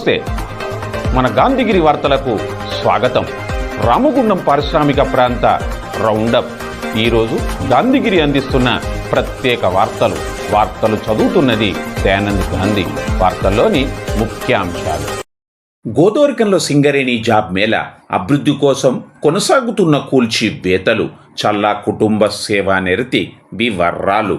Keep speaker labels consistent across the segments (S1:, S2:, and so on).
S1: నమస్తే. మన గాంధీగిరి వార్తలకు స్వాగతం. రామగుండం పారిశ్రామిక ప్రాంత రౌండప్. ఈరోజు గాంధీగిరి అందిస్తున్న ప్రత్యేక వార్తలు. వార్తలు చదువుతున్నది దయానంద్ గాంధీ. వార్తల్లోని ముఖ్యాంశాలు.
S2: గోదోరికంలో సింగరేణి జాబ్ మేళ అభివృద్ధి కోసం కొనసాగుతున్న కూల్చి వేతలు చల్లా కుటుంబ సేవా నిరతి వివర్రాలు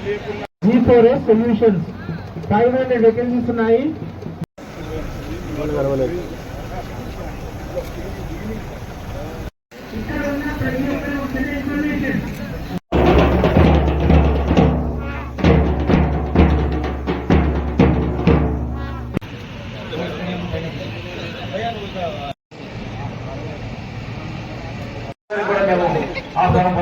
S3: G four S solutions five hundred vacancies ఉన్నాయి కూడా మేము ఆహ్వానం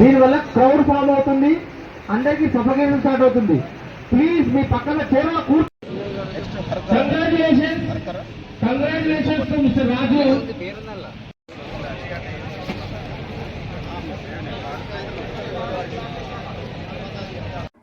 S3: దీనివల్ల క్రౌడ్ ఫామ్ అవుతుంది. అందరికీ సఫకేషన్ స్టార్ట్ అవుతుంది. ప్లీజ్ మీ పక్కన చీరలో కూర్చో. Congratulation congratulations mister Raju.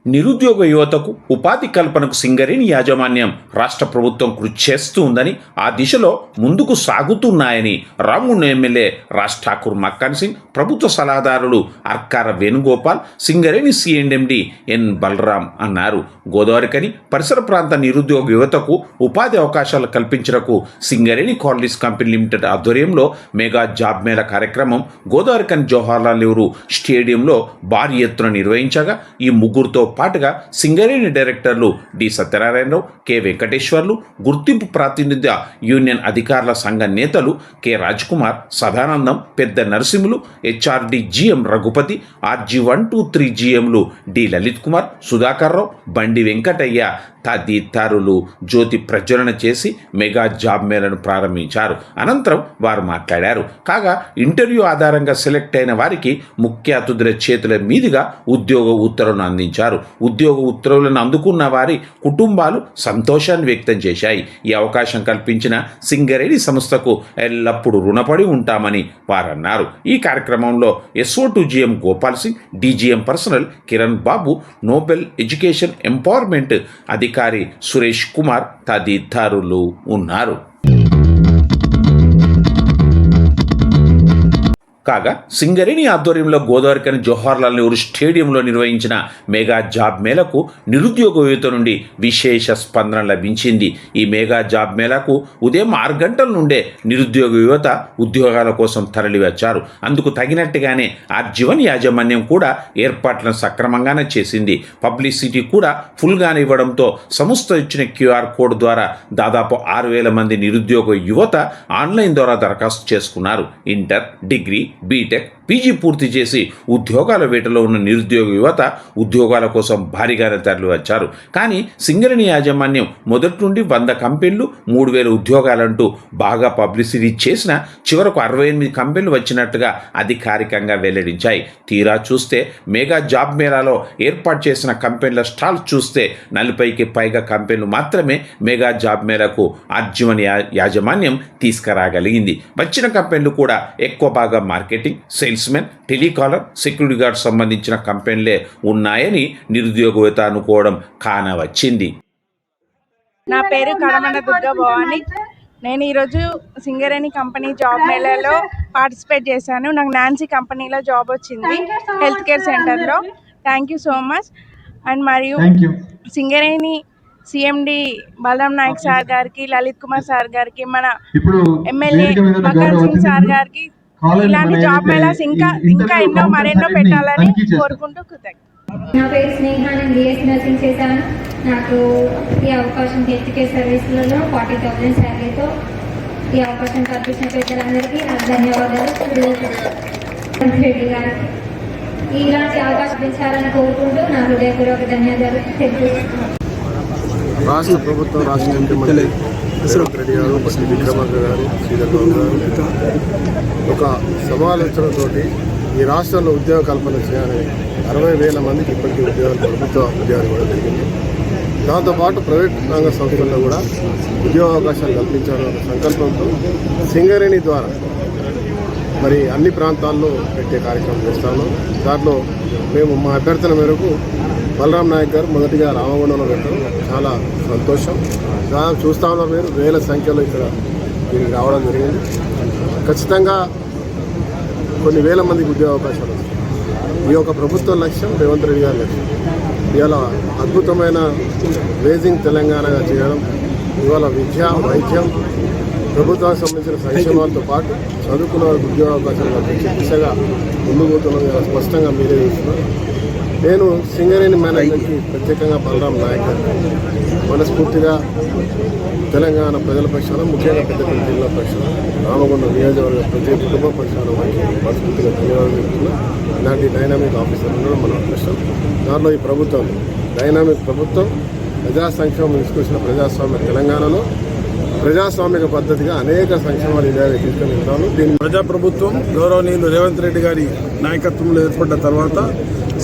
S2: నిరుద్యోగ యువతకు ఉపాధి కల్పనకు సింగరేణి యాజమాన్యం రాష్ట్ర ప్రభుత్వం కృషి చేస్తూ ఉందని ఆ దిశలో ముందుకు సాగుతున్నాయని రాముడు ఎమ్మెల్యే రాజ్ ఠాకూర్ మక్కాన్ సింగ్ ప్రభుత్వ సలహాదారుడు అర్కార వేణుగోపాల్ సింగరేణి సిఎండ్ఎండి ఎన్ బలరాం అన్నారు. గోదావరికని పరిసర ప్రాంత నిరుద్యోగ యువతకు ఉపాధి అవకాశాలు కల్పించడకు సింగరేణి కాలనీస్ కంపెనీ లిమిటెడ్ ఆధ్వర్యంలో మెగా జాబ్ మేళా కార్యక్రమం గోదావరికని జవహర్లాల్ నెహ్రూ స్టేడియంలో భారీ ఎత్తున నిర్వహించగా ఈ ముగ్గురుతో పాటుగా సింగరేణి డైరెక్టర్లు డి సత్యనారాయణరావు కె వెంకటేశ్వర్లు గుర్తింపు ప్రాతినిధ్య యూనియన్ అధికారుల సంఘ నేతలు కె రాజ్కుమార్ సదానందం పెద్ద Narasimhulu HRD GM Raghupathi RG one two three జిఎంలు D Lalith Kumar Sudhakar Rao Bandi Venkataiah తదితరులు జ్యోతి ప్రజ్వలన చేసి మెగా జాబ్ మేళను ప్రారంభించారు. అనంతరం వారు మాట్లాడారు. కాగా ఇంటర్వ్యూ ఆధారంగా సెలెక్ట్ అయిన వారికి ముఖ్య అతిథుల చేతుల మీదుగా ఉద్యోగ ఉత్తర్వులను అందించారు. ఉద్యోగ ఉత్తర్వులను అందుకున్న వారి కుటుంబాలు సంతోషాన్ని వ్యక్తం చేశాయి. ఈ అవకాశం కల్పించిన సింగరేణి సంస్థకు ఎల్లప్పుడూ రుణపడి ఉంటామని వారన్నారు. ఈ కార్యక్రమంలో SO to GM Gopal Singh DGM personnel Kiran Babu noble education empowerment అధికారి సురేష్ కుమార్ తదితరులు ఉన్నారు. కాగా సింగరేణి ఆధ్వర్యంలో గోదావరికని జవహర్లాల్ నెహ్రూ స్టేడియంలో నిర్వహించిన మెగా జాబ్ మేళకు నిరుద్యోగ యువత నుండి విశేష స్పందన లభించింది. ఈ మెగా జాబ్ మేళకు ఉదయం ఆరు గంటల నుండే నిరుద్యోగ యువత ఉద్యోగాల కోసం తరలివచ్చారు. అందుకు తగినట్టుగానే ఆ జీవన్ యాజమాన్యం కూడా ఏర్పాట్లను సక్రమంగానే చేసింది. పబ్లిసిటీ కూడా ఫుల్గానే ఇవ్వడంతో సంస్థ ఇచ్చిన క్యూఆర్ కోడ్ ద్వారా దాదాపు ఆరు వేల మంది నిరుద్యోగ యువత ఆన్లైన్ ద్వారా దరఖాస్తు చేసుకున్నారు. ఇంటర్ డిగ్రీ बीटेक పీజీ పూర్తి చేసి ఉద్యోగాల వేటలో ఉన్న నిరుద్యోగ యువత ఉద్యోగాల కోసం భారీగానే తరలి వచ్చారు. కానీ సింగరేణి యాజమాన్యం మొదటి నుండి వంద కంపెనీలు మూడు వేల ఉద్యోగాలంటూ బాగా పబ్లిసిటీ చేసిన చివరకు అరవై ఎనిమిది కంపెనీలు వచ్చినట్టుగా అధికారికంగా వెల్లడించాయి. తీరా చూస్తే మెగా జాబ్ మేళాలో ఏర్పాటు చేసిన కంపెనీల స్టాల్స్ చూస్తే నలభైకి పైగా కంపెనీలు మాత్రమే మెగా జాబ్ మేళకు అర్జుమన్ యా యాజమాన్యం తీసుకురాగలిగింది. వచ్చిన కంపెనీలు కూడా ఎక్కువ భాగం marketing sales salesmen telecaller security guard సంబంధించిన కంపెనీలే ఉన్నాయని నిరుద్యోగవేత అనుకోవడం కానవచ్చింది.
S4: నా పేరు కడమండ దుర్గా భవాని నేను ఈరోజు సింగరేణి కంపెనీ జాబ్ మేళాలో పార్టిసిపేట్ చేశాను. నాకు నాన్సీ కంపెనీలో జాబ్ వచ్చింది హెల్త్ కేర్ సెంటర్లో. Thank you so much. And మరియు సింగరేణి సిఎండి బలరాం నాయక్ సార్ గారికి లలిత్ కుమార్ సార్ గారికి మన
S3: ఇప్పుడు
S4: ఎమ్మెల్యే మకర్ సింగ్ సార్ గారికి ఇలాంటి జాబ్ మేళాస్ ఇంకా ఇంకా ఎన్నో మరెన్నో పెట్టాలని. కోరుకుంటూ కృతజ్ఞత
S5: నా పేరు స్నేహ నేను బిఎస్ నర్సింగ్ చేశాను. నాకు ఈ అవకాశం హెల్త్ కేర్ సర్వీసులలో ఫార్టీ థౌజండ్ శాలరీతో ఈ అవకాశం కల్పించిన పెద్దలందరికీ నాకు ధన్యవాదాలు. రెడ్డి గారికి ఇలాంటి అవకాశం పెంచాలని కోరుకుంటూ నా హృదయపూర్వక ధన్యవాదాలు తెలుపుతున్నాను
S6: రాష్ట్ర ప్రభుత్వం రాష్ట్ర రేవంత్ రెడ్డి గారు బట్టి విక్రమార్క గారు శ్రీధర్ బాబు గారు. ఒక సమాలోచనతో ఈ రాష్ట్రంలో ఉద్యోగ కల్పన చేయాలని అరవై వేల మందికి ఇప్పటికీ ఉద్యోగాలు ప్రభుత్వ ఉద్యోగాలు కూడా జరిగింది. దాంతోపాటు ప్రైవేట్ రంగ సంస్థల్లో కూడా ఉద్యోగ అవకాశాలు కల్పించాలన్న సంకల్పంతో సింగరేణి ద్వారా మరి అన్ని ప్రాంతాల్లో పెట్టే కార్యక్రమం చేస్తాను దాంట్లో మేము మా అభ్యర్థన మేరకు బలరాం నాయక్ గారు మొదటిగా రామగుండంలో పెట్టడం చాలా సంతోషం. దాదాపు చూస్తా ఉన్నారు మీరు వేల సంఖ్యలో ఇక్కడ దీనికి రావడం జరిగింది. ఖచ్చితంగా కొన్ని వేల మందికి ఉద్యోగ అవకాశాలు ఈ యొక్క ప్రభుత్వ లక్ష్యం రేవంత్ రెడ్డి గారి లక్ష్యం. ఇవాళ అద్భుతమైన రేజింగ్ తెలంగాణగా చేయడం ఇవాళ విద్య వైద్యం ప్రభుత్వానికి సంబంధించిన సంక్షేమాలతో పాటు చదువుకున్న వారికి ఉద్యోగ అవకాశాలు దిశగా ముందుకు పోతున్నాం స్పష్టంగా మీరే చూస్తున్నారు. నేను సింగరేణి మేనేజ్మెంట్కి ప్రత్యేకంగా బలరాం నాయక్ మనస్ఫూర్తిగా తెలంగాణ ప్రజల పక్షాన ముఖ్యంగా పెద్దపల్లి జిల్లా పక్షాన రామగుండం నియోజకవర్గ ప్రతి కుటుంబ పక్షాన వారికి మనస్ఫూర్తిగా ధన్యవాదాలు చెప్తున్నా. ఇలాంటి డైనామిక్ ఆఫీసర్ ఉండడం మన అదృష్టం దాంట్లో ఈ ప్రభుత్వం డైనామిక్ ప్రభుత్వం ప్రజా సంక్షేమం తీసుకొచ్చిన ప్రజాస్వామ్య తెలంగాణలో ప్రజాస్వామిక పద్ధతిగా అనేక సంక్షేమాలు ఇదే తీసుకొని ఉంటాను దీని
S7: ప్రజాప్రభుత్వం గౌరవనీయులు రేవంత్ రెడ్డి గారి నాయకత్వంలో ఏర్పడ్డ తర్వాత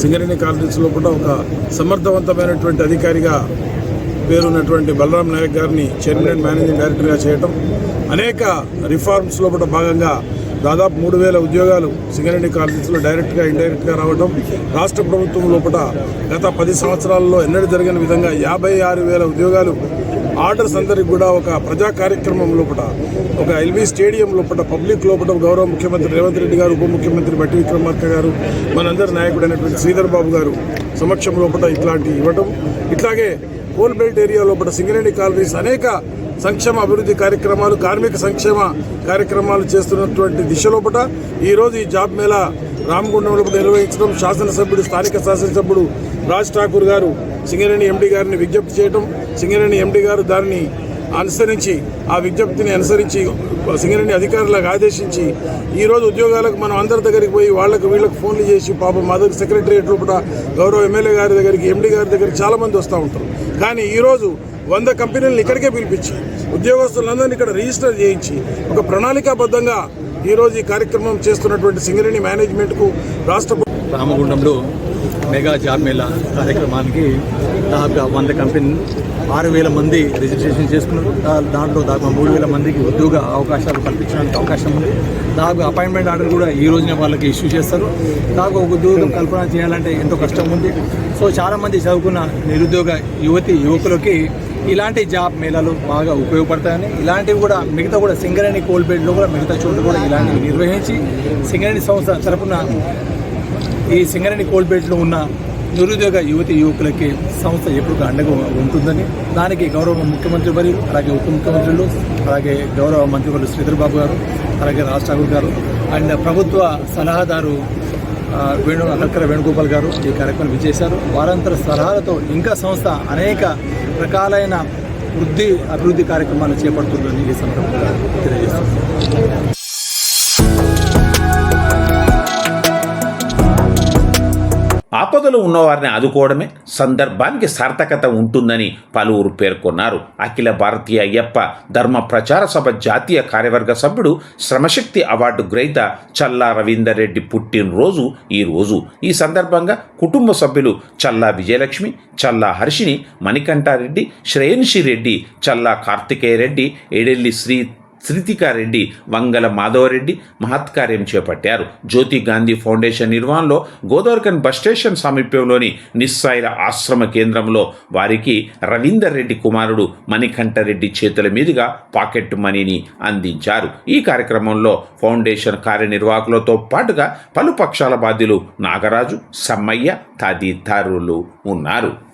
S7: సింగరేణి కాలనీస్లో కూడా ఒక సమర్థవంతమైనటువంటి అధికారిగా పేరున్నటువంటి బలరాం నాయక్ గారిని చైర్మన్ అండ్ మేనేజింగ్ డైరెక్టర్గా చేయటం అనేక రిఫార్మ్స్ కూడా భాగంగా దాదాపు మూడు వేల ఉద్యోగాలు సింగరేణి కాలేజెస్లో డైరెక్ట్గా ఇండైరెక్ట్గా రావడం రాష్ట్ర ప్రభుత్వం లోపల గత పది సంవత్సరాల్లో ఎన్నడూ జరిగిన విధంగా యాభై ఆరు వేల ఉద్యోగాలు ఆర్డర్స్ అందరికి కూడా ఒక ప్రజా కార్యక్రమం లోపల ఒక ఎల్బీ స్టేడియం లోపల పబ్లిక్ లోపల గౌరవ ముఖ్యమంత్రి రేవంత్ రెడ్డి గారు ఉప ముఖ్యమంత్రి బట్టి విక్రమార్క గారు మనందరి నాయకుడైనటువంటి శ్రీధర్ బాబు గారు సమక్షం లోపల ఇట్లాంటి ఇవ్వటం. ఇట్లాగే కోల్ బెల్ట్ ఏరియా లోపల సింగరేణి కాలనీస్ అనేక సంక్షేమ అభివృద్ధి కార్యక్రమాలు కార్మిక సంక్షేమ కార్యక్రమాలు చేస్తున్నటువంటి దిశలోపట ఈరోజు ఈ జాబ్ మేళా రామగుండంలో నిర్వహించడం. శాసనసభ్యుడు స్థానిక శాసనసభ్యుడు రాజ్ ఠాకూర్ గారు సింగరేణి ఎండి గారిని విజ్ఞప్తి చేయటం సింగరేణి ఎండి గారు దానిని అనుసరించి ఆ విజ్ఞప్తిని అనుసరించి సింగరేణి అధికారులకు ఆదేశించి ఈరోజు ఉద్యోగాలకు మనం అందరి దగ్గరికి పోయి వాళ్ళకు వీళ్ళకి ఫోన్లు చేసి పాపం మా దగ్గర సెక్రటరియట్ లోపల గౌరవ ఎమ్మెల్యే గారి దగ్గరికి ఎండి గారి దగ్గరికి చాలామంది వస్తూ ఉంటారు. కానీ ఈరోజు వంద కంపెనీలను ఇక్కడికే పిలిపించి ఉద్యోగస్తులందరినీ ఇక్కడ రిజిస్టర్ చేయించి ఒక ప్రణాళికాబద్ధంగా ఈరోజు ఈ కార్యక్రమం చేస్తున్నటువంటి సింగరేణి మేనేజ్మెంట్కు రాష్ట్ర
S8: రామగుండంలో మెగా జాబ్ మేళా కార్యక్రమానికి దాదాపుగా వంద కంపెనీ ఆరు వేల మంది రిజిస్ట్రేషన్ చేసుకున్నారు. దాంట్లో దాదాపు మూడు వేల మందికి ఉద్యోగ అవకాశాలు కల్పించడానికి అవకాశం ఉంది. దాదాపు అపాయింట్మెంట్ ఆర్డర్ కూడా ఈ రోజున వాళ్ళకి ఇష్యూ చేస్తారు. దాదాపు ఒక ఉద్యోగం కల్పన చేయాలంటే ఎంతో కష్టం ఉంది. సో చాలామంది చదువుకున్న నిరుద్యోగ యువతి యువకులకి ఇలాంటి జాబ్ మేళాలు బాగా ఉపయోగపడతాయని ఇలాంటివి కూడా మిగతా కూడా సింగరేణి కోల్పేటలో కూడా మిగతా చోట్ల కూడా ఇలాంటివి నిర్వహించి సింగరేణి సంస్థ తరపున ఈ సింగరేణి కోల్పేటలో ఉన్న నిరుద్యోగ యువతి యువకులకి సంస్థ ఎప్పుడు అండగా ఉంటుందని దానికి గౌరవ ముఖ్యమంత్రి మరియు అలాగే ఉప ముఖ్యమంత్రులు అలాగే గౌరవ మంత్రివర్యులు శ్రీధర్ బాబు గారు అలాగే రాజ్ ఠాకూర్ గారు అండ్ ప్రభుత్వ సలహాదారు వేణు అక్కర వేణుగోపాల్ గారు ఈ కార్యక్రమం విజేశారు వారంతర సలహాలతో ఇంకా సంస్థ అనేక రకాలైన వృద్ధి అభివృద్ధి కార్యక్రమాలు చేపడుతుందని ఈ సందర్భంగా తెలియజేస్తున్నారు.
S2: ఆపదలో ఉన్నవారిని ఆదుకోవడమే సందర్భానికి సార్థకత ఉంటుందని పలువురు పేర్కొన్నారు. అఖిల భారతీయ అయ్యప్ప ధర్మ ప్రచార సభ జాతీయ కార్యవర్గ సభ్యుడు శ్రమశక్తి అవార్డు గ్రహీత చల్లా రవీందర్ రెడ్డి పుట్టినరోజు ఈ రోజు. ఈ సందర్భంగా కుటుంబ సభ్యులు చల్లా విజయలక్ష్మి చల్లా హర్షిని మణికంఠారెడ్డి శ్రేయన్షి రెడ్డి చల్లా కార్తికేయ రెడ్డి ఎడెల్లి శ్రీ శృతికారెడ్డి వంగల మాధవరెడ్డి మహత్కార్యం చేపట్టారు. జ్యోతి గాంధీ ఫౌండేషన్ నిర్వహణలో గోదావరికన్ బస్ స్టేషన్ సమీపంలోని నిస్సాయిల ఆశ్రమ కేంద్రంలో వారికి రవీందర్ రెడ్డి కుమారుడు మణికంఠరెడ్డి చేతుల మీదుగా పాకెట్ మనీని అందించారు. ఈ కార్యక్రమంలో ఫౌండేషన్ కార్యనిర్వాహకులతో పాటుగా పలు పక్షాల బాధ్యులు నాగరాజు సమ్మయ్య తదితరులు ఉన్నారు.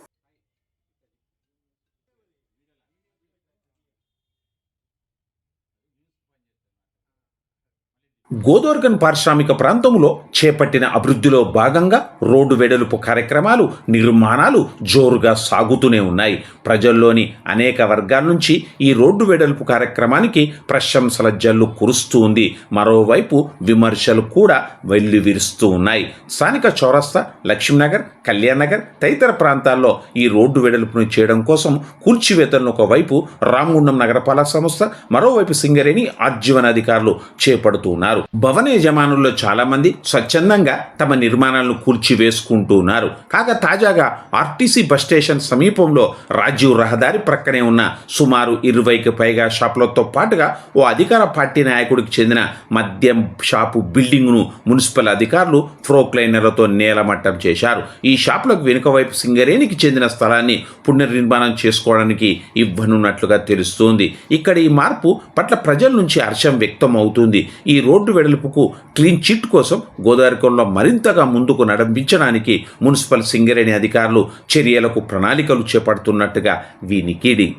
S2: గోదోర్గన్ పారిశ్రామిక ప్రాంతంలో చేపట్టిన అభివృద్ధిలో భాగంగా రోడ్డు వెడల్పు కార్యక్రమాలు నిర్మాణాలు జోరుగా సాగుతూనే ఉన్నాయి. ప్రజల్లోని అనేక వర్గాల నుంచి ఈ రోడ్డు వెడల్పు కార్యక్రమానికి ప్రశంసల జల్లు కురుస్తూ ఉంది. మరోవైపు విమర్శలు కూడా వెల్లివిరుస్తూ ఉన్నాయి. స్థానిక చౌరస్తా లక్ష్మీనగర్ కళ్యాణ్ నగర్ తదితర ప్రాంతాల్లో ఈ రోడ్డు వెడల్పును చేయడం కోసం కూల్చివేతలను ఒకవైపు రామగుండం నగరపాలక సంస్థ మరోవైపు సింగరేణి ఆజీవన అధికారులు చేపడుతూ ఉన్నారు. భవన యజమానుల్లో చాలా మంది స్వచ్ఛందంగా తమ నిర్మాణాలను కూల్చివేసుకుంటూ ఉన్నారు కాగా తాజాగా ఆర్టీసీ బస్ స్టేషన్ సమీపంలో రాజీవ్ రహదారి ప్రక్కనే ఉన్న సుమారు ఇరవైకి పైగా షాపులతో పాటుగా ఓ అధికార పార్టీ నాయకుడికి చెందిన మద్యం షాపు బిల్డింగ్ను మున్సిపల్ అధికారులు ఫ్రోక్లైనర్లతో నేలమట్టం చేశారు. ఈ షాపులకు వెనుక వైపు సింగరేణికి చెందిన స్థలాన్ని పునర్నిర్మాణం చేసుకోవడానికి ఇవ్వనున్నట్లుగా తెలుస్తోంది. ఇక్కడ ఈ మార్పు పట్ల ప్రజల నుంచి హర్షం వ్యక్తం అవుతుంది ఈ రోడ్డు వెడల్పుకు క్లీన్ చిట్ కోసం గోదావరికంలో మరింతగా ముందుకు నడిపించడానికి మున్సిపల్ సింగరేణి అధికారులు చర్యలకు ప్రణాళికలు చేపడుతున్నట్టుగా వినికిడి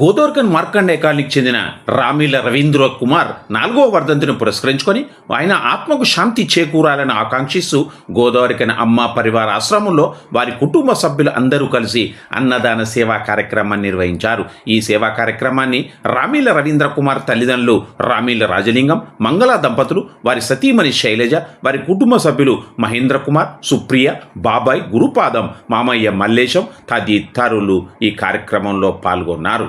S2: గోదోర్కన్ మార్కండే కాలనీకి చెందిన రామీల రవీంద్ర కుమార్ నాలుగో వర్ధంతిని పురస్కరించుకొని ఆయన ఆత్మకు శాంతి చేకూరాలని ఆకాంక్షిస్తూ గోదావరికన్ అమ్మ పరివార ఆశ్రమంలో వారి కుటుంబ సభ్యులు అందరూ కలిసి అన్నదాన సేవా కార్యక్రమాన్ని నిర్వహించారు. ఈ సేవా కార్యక్రమాన్ని రామీల రవీంద్ర కుమార్ తల్లిదండ్రులు రామీల రాజలింగం మంగళ దంపతులు వారి సతీమణి శైలజ వారి కుటుంబ సభ్యులు మహేంద్ర కుమార్ సుప్రియ బాబాయ్ గురుపాదం మామయ్య మల్లేశం తదితరులు ఈ కార్యక్రమంలో పాల్గొన్నారు.